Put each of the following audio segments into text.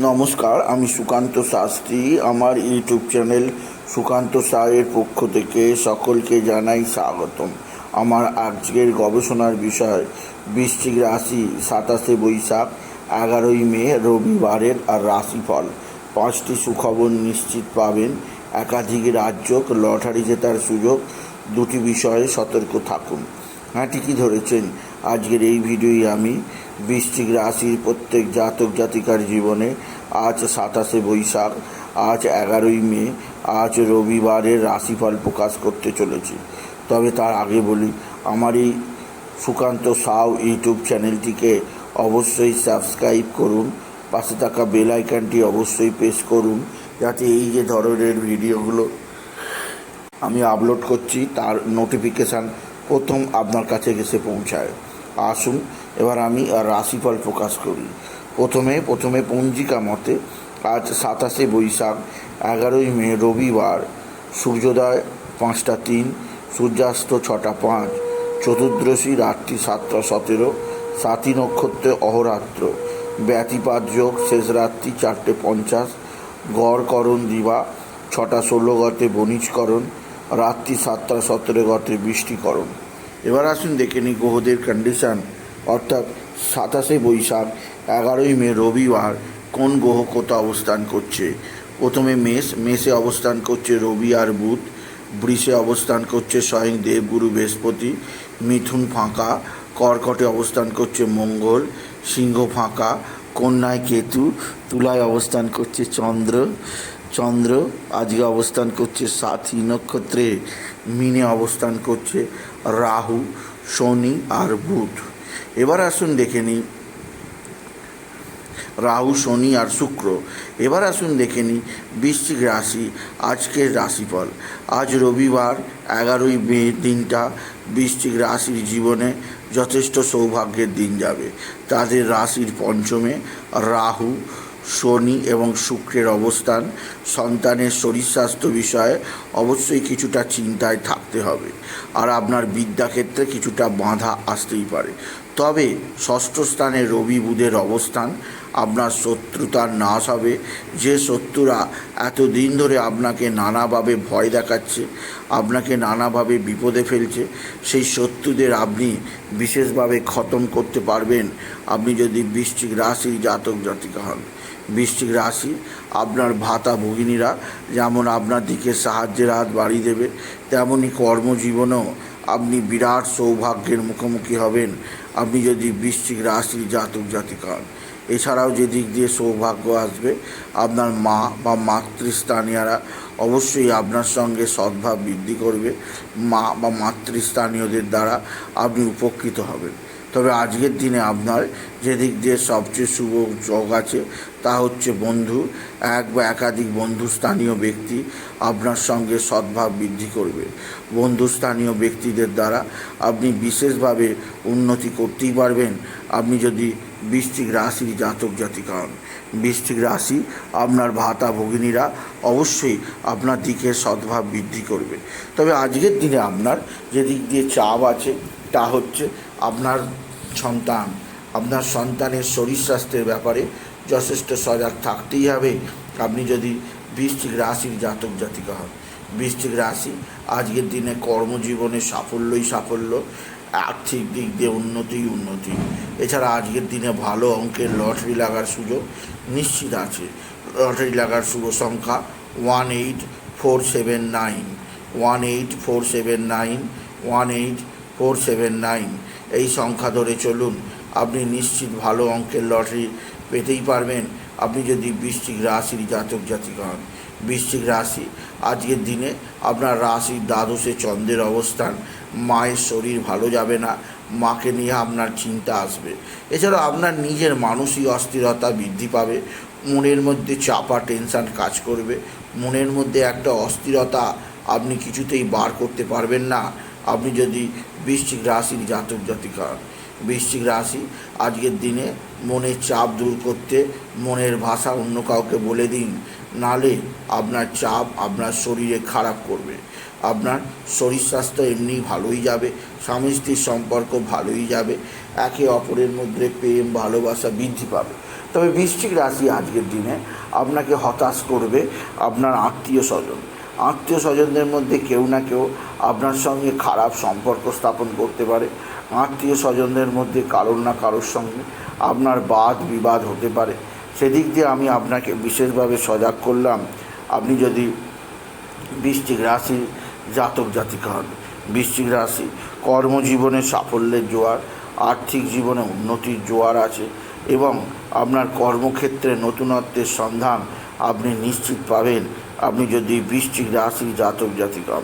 নমস্কার, আমি সুকান্ত শাস্ত্রী। আমার ইউটিউব চ্যানেল সুকান্ত সাহের পক্ষ থেকে সকলকে জানাই স্বাগতম। আমার আজকের গবেষণার বিষয়, বৃশ্চিক রাশি, সাতাশে বৈশাখ, এগারোই মে, রবিবারের আর রাশিফল। পাঁচটি সুখবর নিশ্চিত পাবেন। একাধিক রাজ্য লটারি জেতার সুযোগ। দুটি বিষয়ে সতর্ক থাকুন। হ্যাঁ ঠিকই ধরেছেন। আজকের এই ভিডিওই আমি। বৃশ্চিক রাশির প্রত্যেক জাতক জাতিকার জীবনে আজ সাতাশে বৈশাখ, আজ এগারোই মে, আজ রবিবারের রাশিফল প্রকাশ করতে চলেছি। তবে তার আগে বলি, আমার এই সুকান্ত সাউ ইউটিউব চ্যানেলটিকে অবশ্যই সাবস্ক্রাইব করুন, পাশে থাকা বেল আইকনটি অবশ্যই প্রেস করুন, যাতে এই যে ধরনের ভিডিওগুলো আমি আপলোড করছি, তার নোটিফিকেশান প্রথম আপনার কাছে এসে পৌঁছায়। আসুন এবার আমি আর রাশিফল প্রকাশ করি। প্রথমে প্রথমে পঞ্জিকা মতে আজ সাতাশে বৈশাখ, এগারোই মে রবিবার, সূর্যোদয় পাঁচটা তিন, সূর্যাস্ত ছটা পাঁচ, চতুর্দশী রাত্রি সাতটা সতেরো সাতী নক্ষত্রে অহরাত্র, ব্যতিপাত যোগ শেষ রাত্রি চারটে পঞ্চাশ গড়করণ দিবা ছটা ষোলো গতে বণিজকরণ, রাত্রি সাতটা সতেরো গতে বৃষ্টিকরণ। এবার আসুন দেখে নিই গ্রহদের কন্ডিশন অর্থাৎ সাতাশে বৈশাখ, এগারোই মে রবিবার, কোন গ্রহ কোথা অবস্থান করছে? প্রথমে মেষ, মেষে অবস্থান করছে রবি আর বুধ, বৃষে অবস্থান করছে স্বয়ং দেবগুরু বৃহস্পতি, মিথুন ফাঁকা, কর্কটে অবস্থান করছে মঙ্গল, সিংহ ফাঁকা, কন্যায় কেতু, তুলায় অবস্থান করছে চন্দ্র চন্দ্র আজকে অবস্থান করছে সাথী নক্ষত্রে, মিনে অবস্থান করছে রাহু, শনি আর বুধ। এবার আসুন দেখে নিই। রাহু, শনি আর শুক্র। এবার আসুন দেখে নিই বৃশ্চিক রাশি, আজকের রাশিফল। আজ রবিবার, এগারোই মে দিনটা। বৃশ্চিক রাশির জীবনে যথেষ্ট সৌভাগ্যের দিন যাবে। তাদের রাশির পঞ্চমে রাহু, শনি এবং শুক্রের অবস্থান। সন্তানের শরীর স্বাস্থ্য বিষয়ে অবশ্যই কিছুটা চিন্তায় থাকতে হবে। আর আপনার বিদ্যাক্ষেত্রে কিছুটা বাধা আসতেই পারে। তবে ষষ্ঠ স্থানে রবি বুধের অবস্থান। আপনার শত্রুতার নাশ হবে। যে শত্রুরা এতদিন ধরে আপনাকে নানাভাবে ভয় দেখাচ্ছে, আপনাকে নানাভাবে বিপদে ফেলছে, সেই শত্রুদের আপনি বিশেষভাবে খতম করতে পারবেন। আপনি যদি বৃশ্চিক রাশির জাতক, জাতিকা হন। বৃশ্চিক রাশি আপনার ভাতা ভগিনীরা যেমন আপনার দিকে সাহায্যের হাত বাড়িয়ে দেবে তেমনই কর্মজীবনেও আপনি বিরাট সৌভাগ্যের মুখোমুখি হবেন। আপনি যদি বৃশ্চিক রাশির জাতক জাতিকান এছাড়াও যে দিক দিয়ে সৌভাগ্য আসবে, আপনার মা বা মাতৃস্থানীয়রা অবশ্যই আপনার সঙ্গে সদ্ভাব বৃদ্ধি করবে। মা বা মাতৃস্থানীয়দের দ্বারা আপনি উপকৃত হবেন। তবে আজকের দিনে আপনার যে দিক দিয়ে সবচেয়ে শুভ যোগ আছে, তা হচ্ছে বন্ধু। এক বা একাধিক বন্ধুস্থানীয় ব্যক্তি আপনার সঙ্গে সদ্ভাব বৃদ্ধি করবে। বন্ধুস্থানীয় ব্যক্তিদের দ্বারা আপনি বিশেষভাবে উন্নতি করতেই পারবেন। আপনি যদি বৃষ্টিক রাশির জাতক জাতিকা হন, বৃশ্চিক রাশি আপনার ভাতা ভগিনীরা অবশ্যই আপনার দিকে সদ্ভাব বৃদ্ধি করবে। তবে আজকের দিনে আপনার যে দিক দিয়ে চাপ আছে, তা হচ্ছে আপনার সন্তান, আপনার সন্তানের শরীর স্বাস্থ্যের ব্যাপারে যথেষ্ট সজাগ থাকতেই হবে। আপনি যদি বৃশ্চিক রাশির জাতক জাতিকা হন, বৃশ্চিক রাশি আজকের দিনে কর্মজীবনে সাফল্যই সাফল্য, আর্থিক দিক দিয়ে উন্নতিই উন্নতি। এছাড়া আজকের দিনে ভালো অঙ্কের লটারি লাগার সুযোগ নিশ্চিত আছে। লটারি লাগার শুভ সংখ্যা one eight four seven nine, one eight four seven nine, one eight four seven nine. এই সংখ্যা ধরে চলুন। আপনি নিশ্চিত ভালো অঙ্কের লটারি পেতেই পারবেন। আপনি যদি বৃশ্চিক রাশির জাতক জাতিকা হন। বৃশ্চিক রাশি, আজকের দিনে আপনার রাশির দ্বাদশে চন্দ্রের অবস্থান। মায়ের শরীর ভালো যাবে না। মাকে নিয়ে আপনার চিন্তা আসবে। এছাড়া আপনার নিজের মানসিক অস্থিরতা বৃদ্ধি পাবে। মনের মধ্যে চাপা টেনশান কাজ করবে। মনের মধ্যে একটা অস্থিরতা আপনি কিছুতেই বার করতে পারবেন না। আপনি যদি বৃশ্চিক রাশির জাতক জাতিকা, বৃশ্চিক রাশি, আজকের দিনে মনের চাপ দূর করতে মনের ভাষা অন্য কাউকে বলে দিন, নালে আপনার চাপ আপনার শরীরে খারাপ করবে। আপনার শরীর স্বাস্থ্য এমনি ভালোই যাবে, স্বামী স্ত্রীর সম্পর্ক ভালোই যাবে, একে অপরের মধ্যে প্রেম, ভালোবাসা বৃদ্ধি পাবে। তবে বৃশ্চিক রাশি আজকের দিনে আপনাকে হতাশ করবে আপনার আত্মীয় স্বজন। আত্মীয় স্বজনদের মধ্যে কেউ না কেউ আপনার সঙ্গে খারাপ সম্পর্ক স্থাপন করতে পারে। আত্মীয় স্বজনদের মধ্যে কারোর না কারোর সঙ্গে আপনার বাদ বিবাদ হতে পারে। সেদিক দিয়ে আমি আপনাকে বিশেষভাবে সজাগ করলাম। আপনি যদি বৃশ্চিক রাশির জাতক জাতিকা হন, বৃশ্চিক রাশি কর্মজীবনে সাফল্যের জোয়ার, আর্থিক জীবনে উন্নতির জোয়ার আছে এবং আপনার কর্মক্ষেত্রে নতুনত্বের সন্ধান আপনি নিশ্চিত পাবেন। আপনি যদি বৃশ্চিক রাশি জাতক জাতিকা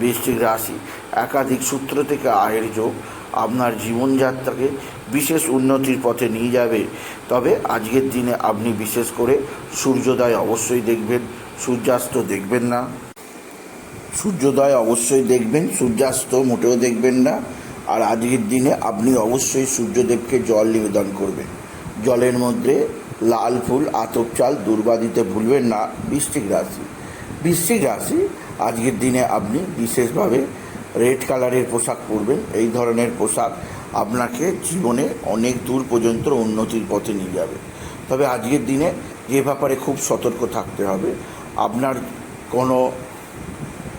বৃশ্চিক রাশি একাধিক সূত্র থেকে আয়ের যোগ আপনার জীবনযাত্রাকে বিশেষ উন্নতির পথে নিয়ে যাবে। তবে আজকের দিনে আপনি বিশেষ করে সূর্যোদয় অবশ্যই দেখবেন, সূর্যাস্ত দেখবেন না। সূর্যোদয় অবশ্যই দেখবেন, সূর্যাস্ত মোটেও দেখবেন না। আর আজকের দিনে আপনি অবশ্যই সূর্যদেবকে জল নিবেদন করবেন। জলের মধ্যে লাল ফুল, আতপ চাল, দুর্বা দিতে ভুলবেন না, বৃশ্চিক রাশি। বৃশ্চিক রাশি, আজকের দিনে আপনি বিশেষভাবে রেড কালারের পোশাক পরবেন। এই ধরনের পোশাক আপনাকে জীবনে অনেক দূর পর্যন্ত উন্নতির পথে নিয়ে যাবে। তবে আজকের দিনে যে ব্যাপারে খুব সতর্ক থাকতে হবে, আপনার কোনো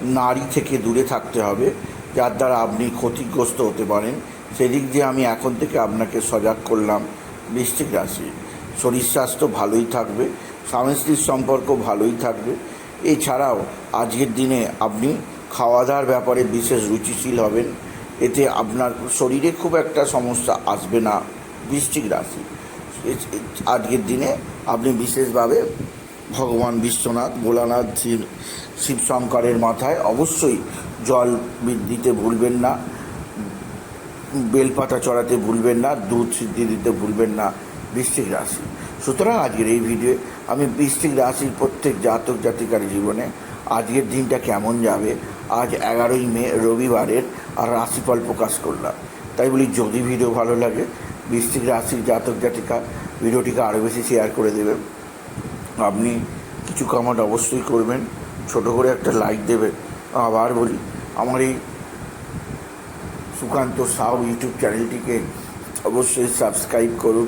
নারী থেকে দূরে থাকতে হবে, যার দ্বারা আপনি ক্ষতিগ্রস্ত হতে পারেন। সেদিক দিয়ে আমি এখন থেকে আপনাকে সজাগ করলাম বৃশ্চিক রাশি। শরীর স্বাস্থ্য ভালোই থাকবে, স্বামী স্ত্রীর সম্পর্ক ভালোই থাকবে। এছাড়াও আজকের দিনে আপনি খাওয়া দাওয়ার ব্যাপারে বিশেষ রুচিশীল হবেন। এতে আপনার শরীরে খুব একটা সমস্যা আসবে না, বৃশ্চিক রাশি। আজকের দিনে আপনি বিশেষভাবে ভগবান বিশ্বনাথ, ভোলানাথ, শিব শিবশঙ্করের মাথায় অবশ্যই জল দিতে ভুলবেন না। বেলপাতা চড়াতে ভুলবেন না, দুধ সিদ্ধি দিতে ভুলবেন না। বৃশ্চিক রাশি। সুতরাং আজকের এই ভিডিও আমি বৃশ্চিক রাশির প্রত্যেক জাতক জাতিকার জীবনে আজকের দিনটা কেমন যাবে, আজ এগারোই মে, রবিবারের আর রাশিফল প্রকাশ করলাম। তাই বলি, যদি ভিডিও ভালো লাগে, বৃশ্চিক রাশির জাতক জাতিকা ভিডিওটিকে আরও বেশি শেয়ার করে দেবেন। আপনি কিছু কমেন্ট অবশ্যই করবেন, ছোট করে একটা লাইক দেবেন। আবার বলি, আমার এই সুকান্ত সাউ ইউটিউব চ্যানেলটিকে অবশ্যই সাবস্ক্রাইব করুন।